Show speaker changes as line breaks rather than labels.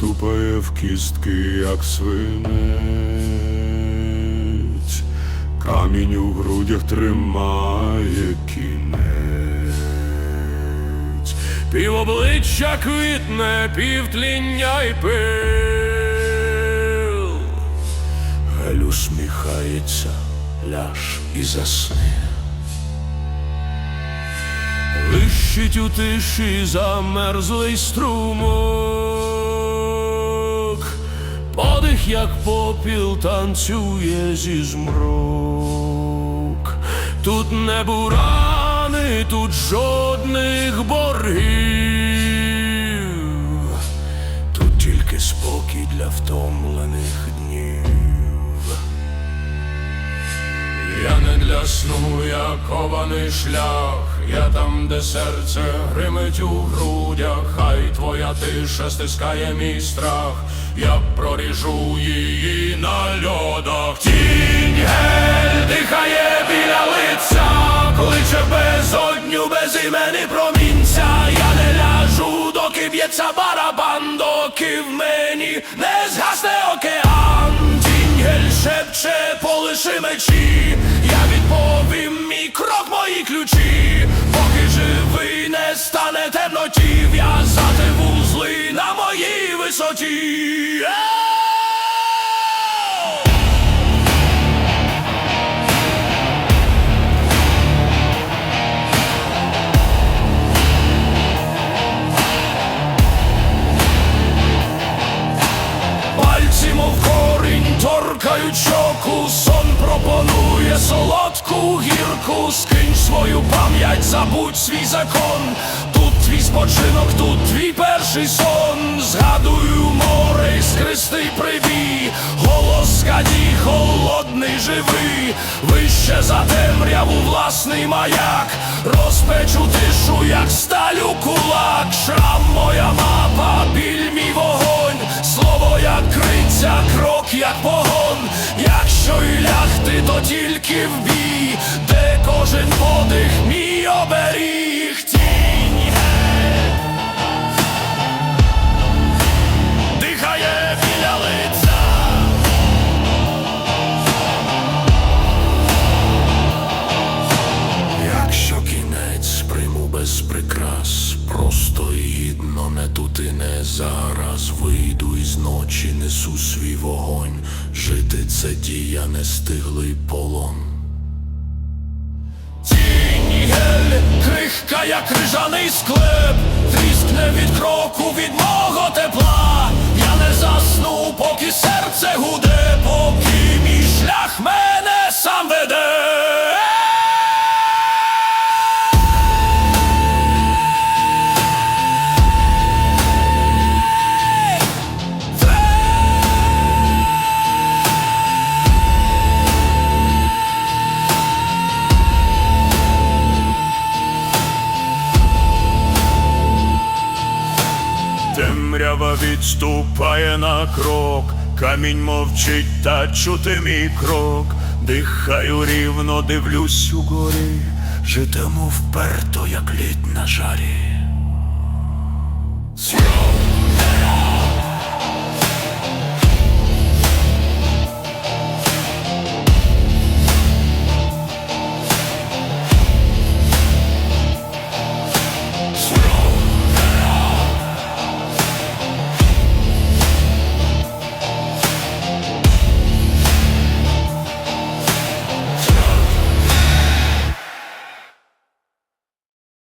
ступає в кістки, як свинець, камінь у грудях тримає кінець, пів обличчя квітне, півтління й пил. Галь усміхається, ляж і засни. Вищить у тиші замерзлий струмок, подих, як попіл, танцює зі змрок. Тут не бурани, тут жодних боргів, тут тільки спокій для втомлених днів. Я не для сну, я кований шлях, я там, де серце гримить у грудях, хай твоя тиша стискає мій страх, я проріжу її на льодах. Тінь гель дихає біля лиця, кличе безодню без імені промінця. Я не ляжу, доки б'ється барабан, доки в мені не згасне океан. Тінь гель шепче, полиши мечі, висоті. Корінь, торкають щоку, сон пропонує солодку гірку, скинь свою пам'ять, забудь свій закон. Твій спочинок, тут твій перший сон. Згадую море іскристий прибій, голос скаді, холодний живий, вище за темряву власний маяк, розпечу тишу, як сталю кулак, шрам моя мапа, біль мій вогонь, слово як криця, крок як погон, якщо і лягти, то тільки в із ночі, несу свій вогонь. Жити це дія, не стиглий полон. Тінь гель, крихка, як крижаний склеп, тріскне від кроку від мого тепла. Я не засну, Темрява відступає на крок, камінь мовчить та чути мій крок. Дихаю рівно, дивлюсь угорі, житиму вперто, як лід на жарі.